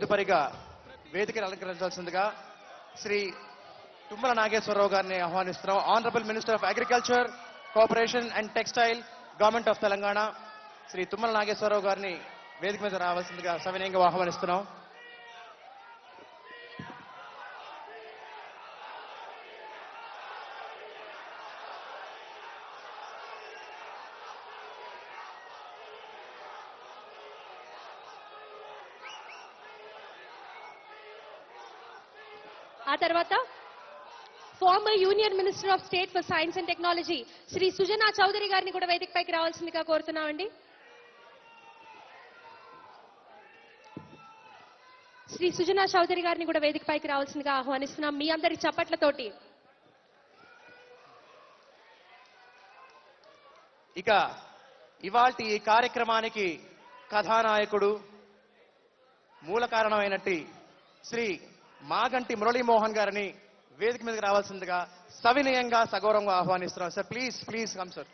తదుపరిగా వేదికను అలంకరించాల్సిందిగా శ్రీ తుమ్మల నాగేశ్వరరావు గారిని ఆహ్వానిస్తున్నాం. Honourable minister of agriculture cooperation and textile government of Telangana Shri Tummala Nageswararao గారిని వేదిక మీద రావాల్సిందిగా సవినయంగా ఆహ్వానిస్తున్నాం. ఆ తర్వాత former union minister of state for science and technology Shri Sujana Chowdary గారిని కూడా వేదికపైకి రావాల్సిందిగా కోరుతున్నామండి. శ్రీ సుజనా చౌదరి గారిని కూడా వేదికపైకి రావాల్సిందిగా ఆహ్వానిస్తున్నాం మీ అందరి చప్పట్లతోటి. ఇక ఇవాల్టి ఈ కార్యక్రమానికి కథానాయకుడు మూల కారణమైనట్టి శ్రీ మాగంటి మురళీమోహన్ గారిని వేదిక మీదకి రావాల్సిందిగా సవినయంగా సగౌరవంగా ఆహ్వానిస్తున్నాం. Sir please please come sir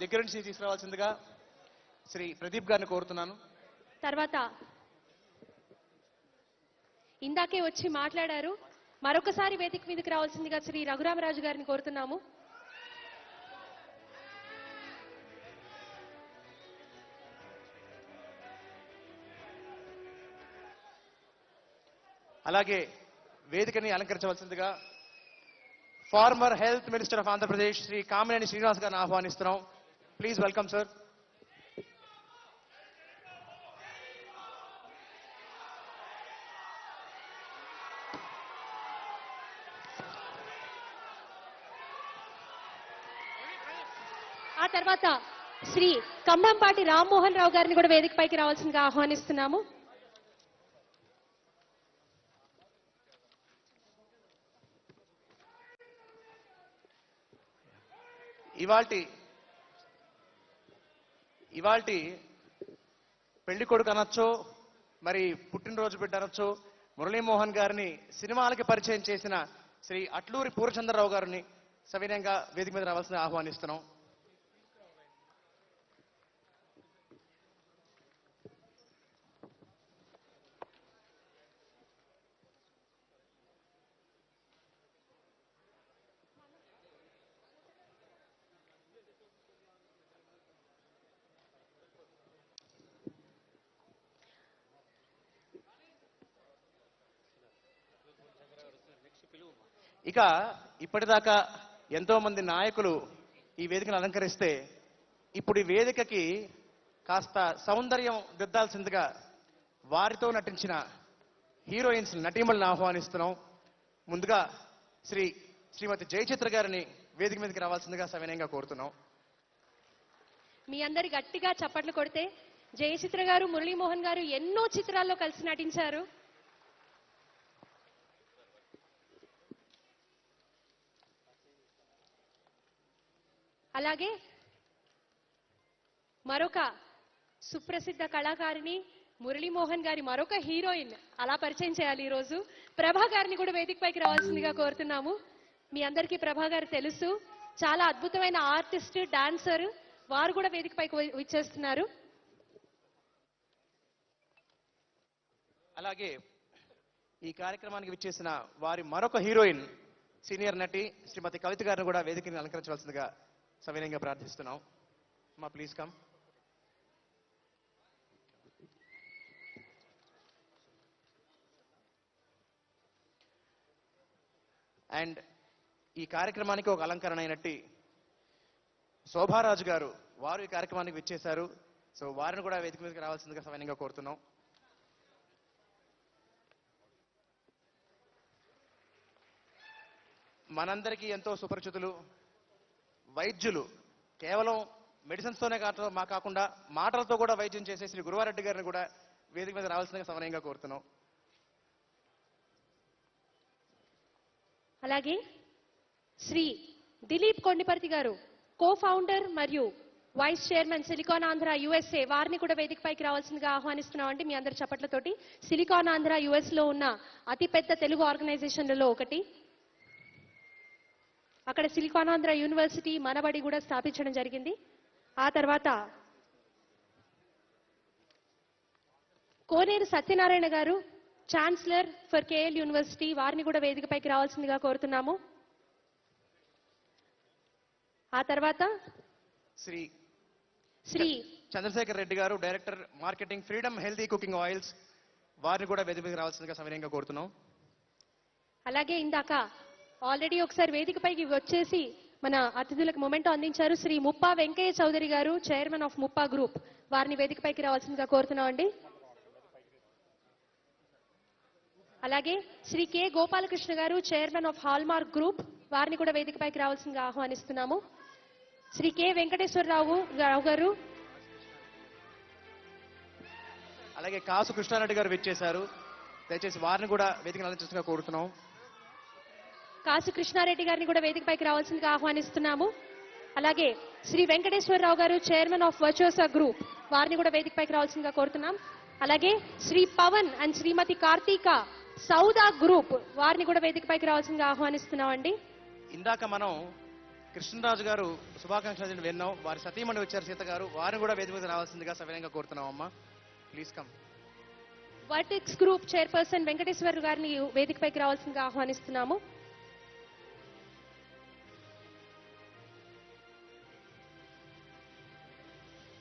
దగ్గర నుంచి తీసుకురావాల్సిందిగా శ్రీ ప్రదీప్ గారిని కోరుతున్నాను. తర్వాత ఇందాకే వచ్చి మాట్లాడారు. మరొకసారి వేదిక మీదకి రావాల్సిందిగా శ్రీ రఘురామరాజు గారిని కోరుతున్నాము. అలాగే వేదికని అలంకరించవలసిందిగా former health minister of Andhra Pradesh Shri Kamineni Srinivas గారిని ఆహ్వానిస్తున్నాం. Please welcome sir. ఆ తర్వాత శ్రీ కంభంపాటి రామ్మోహన్ రావు గారిని కూడా వేదికపైకి రావాల్సిందిగా ఆహ్వానిస్తున్నాము. ఇవాల్టి ఇవాల్టి పెళ్ళి కొడుకు అనొచ్చు మరి పుట్టినరోజు బిడ్డ అనొచ్చు మురళీమోహన్ గారిని సినిమాలకి పరిచయం చేసిన శ్రీ అట్లూరి పూర్చంద్రరావు గారిని సవినయంగా వేదిక మీద రావాల్సిన ఆహ్వానిస్తున్నాం. ఇక ఇప్పటిదాకా ఎంతో మంది నాయకులు ఈ వేదికను అలంకరిస్తే ఇప్పుడు ఈ వేదికకి కాస్త సౌందర్యం దిద్దాల్సిందిగా వారితో నటించిన హీరోయిన్స్ నటీమల్ని ఆహ్వానిస్తున్నాం. ముందుగా శ్రీ శ్రీమతి జయచిత్ర గారిని వేదిక మీదకి రావాల్సిందిగా సవినయంగా కోరుతున్నాం. మీ అందరి గట్టిగా చప్పట్లు కొడితే జయచిత్ర గారు మురళీమోహన్ గారు ఎన్నో చిత్రాల్లో కలిసి నటించారు. అలాగే మరొక సుప్రసిద్ధ కళాకారిణి మురళీమోహన్ గారి మరొక హీరోయిన్ అలా పరిచయం చేయాలి ఈరోజు. ప్రభా గారిని కూడా వేదికపైకి రావాల్సిందిగా కోరుతున్నాము. మీ అందరికీ ప్రభా గారు తెలుసు. చాలా అద్భుతమైన ఆర్టిస్ట్ డాన్సర్ వారు కూడా వేదికపైకి వి- విచ్చేస్తున్నారు. అలాగే ఈ కార్యక్రమానికి విచ్చేసిన వారి మరొక హీరోయిన్ సీనియర్ నటి శ్రీమతి కవిత గారిని కూడా వేదికని అలంకరించవలసిందిగా సవినయంగా ప్రార్థిస్తున్నాం. మా ప్లీజ్ కమ్ అండ్ ఈ కార్యక్రమానికి ఒక అలంకరణ అయినట్టి శోభారాజు గారు వారు ఈ కార్యక్రమానికి విచ్చేశారు. సో వారిని కూడా వేదిక మీదకి రావాల్సిందిగా సవినయంగా కోరుతున్నాం. మనందరికీ ఎంతో సుపరిచితులు. వైద్యులు కేవలం మెడిసిన్స్తోనే కాకుండా మా కాకుండా మాటలతో కూడా వైద్యం చేసే శ్రీ గురువారెడ్డి గారిని కూడా వేదిక మీద రావాల్సిందిగా సమయంగా కోరుతున్నాం. అలాగే శ్రీ దిలీప్ కొండిపర్తి గారు కో ఫౌండర్ మరియు vice chairman silicon Andhra USA వారిని కూడా వేదికపైకి రావాల్సిందిగా ఆహ్వానిస్తున్నామండి. మీ అందరి చప్పట్లతోటి సిలికాన్ ఆంధ్ర యుఎస్లో ఉన్న అతిపెద్ద తెలుగు ఆర్గనైజేషన్లలో ఒకటి. అక్కడ సిలికాన్ ఆంధ్ర యూనివర్సిటీ మనబడి కూడా స్థాపించడం జరిగింది. ఆ తర్వాత కోనేరు సత్యనారాయణ గారు ఛాన్సలర్ ఫర్ కేఎల్ యూనివర్సిటీ వారిని కూడా వేదికపైకి రావాల్సిందిగా కోరుతున్నాము. ఆ తర్వాత శ్రీ శ్రీ చంద్రశేఖర్ రెడ్డి గారు director marketing freedom healthy cooking oils వారిని కూడా వేదిక రావాల్సిందిగా సమయంగా కోరుతున్నాం. అలాగే ఇందాక ఆల్రెడీ ఒకసారి వేదికపైకి వచ్చేసి మన అతిథులకు మొమెంట్ అందించారు శ్రీ ముప్పా వెంకయ్య చౌదరి గారు చైర్మన్ ఆఫ్ ముప్పా గ్రూప్. వారిని వేదికపైకి రావాల్సిందిగా కోరుతున్నామండి. అలాగే శ్రీ కె గోపాలకృష్ణ గారు చైర్మన్ ఆఫ్ హాల్మార్క్ గ్రూప్ వారిని కూడా వేదికపైకి రావాల్సిందిగా ఆహ్వానిస్తున్నాము. శ్రీ కె వెంకటేశ్వరరావు రావు గారు. అలాగే కాసు కృష్ణారెడ్డి గారు విచ్చేశారు. దయచేసి వారిని కూడా వేదిక నలంచుగా కోరుతున్నాం కాసు కృష్ణారెడ్డి గారిని కూడా వేదికపైకి రావాల్సిందిగా ఆహ్వానిస్తున్నాము. అలాగే శ్రీ వెంకటేశ్వరరావు గారు చైర్మన్ ఆఫ్ వర్చువసా గ్రూప్ వారిని కూడా వేదికపైకి రావాల్సిందిగా కోరుతున్నాం. అలాగే శ్రీ పవన్ అండ్ శ్రీమతి కార్తీక సౌదా గ్రూప్ వారిని కూడా వేదికపైకి రావాల్సిందిగా ఆహ్వానిస్తున్నామండి. ఇందాక మనం కృష్ణరాజు గారు శుభాకాంక్షలు విన్నాం. వారి సతీమణి వచ్చారు సీత గారు. వారిని కూడా వేదిక రావాల్సిందిగా సవినయంగా కోరుతున్నాం అమ్మా please come. Vertex group chairperson Venkateswar గారిని వేదికపైకి రావాల్సిందిగా ఆహ్వానిస్తున్నాము.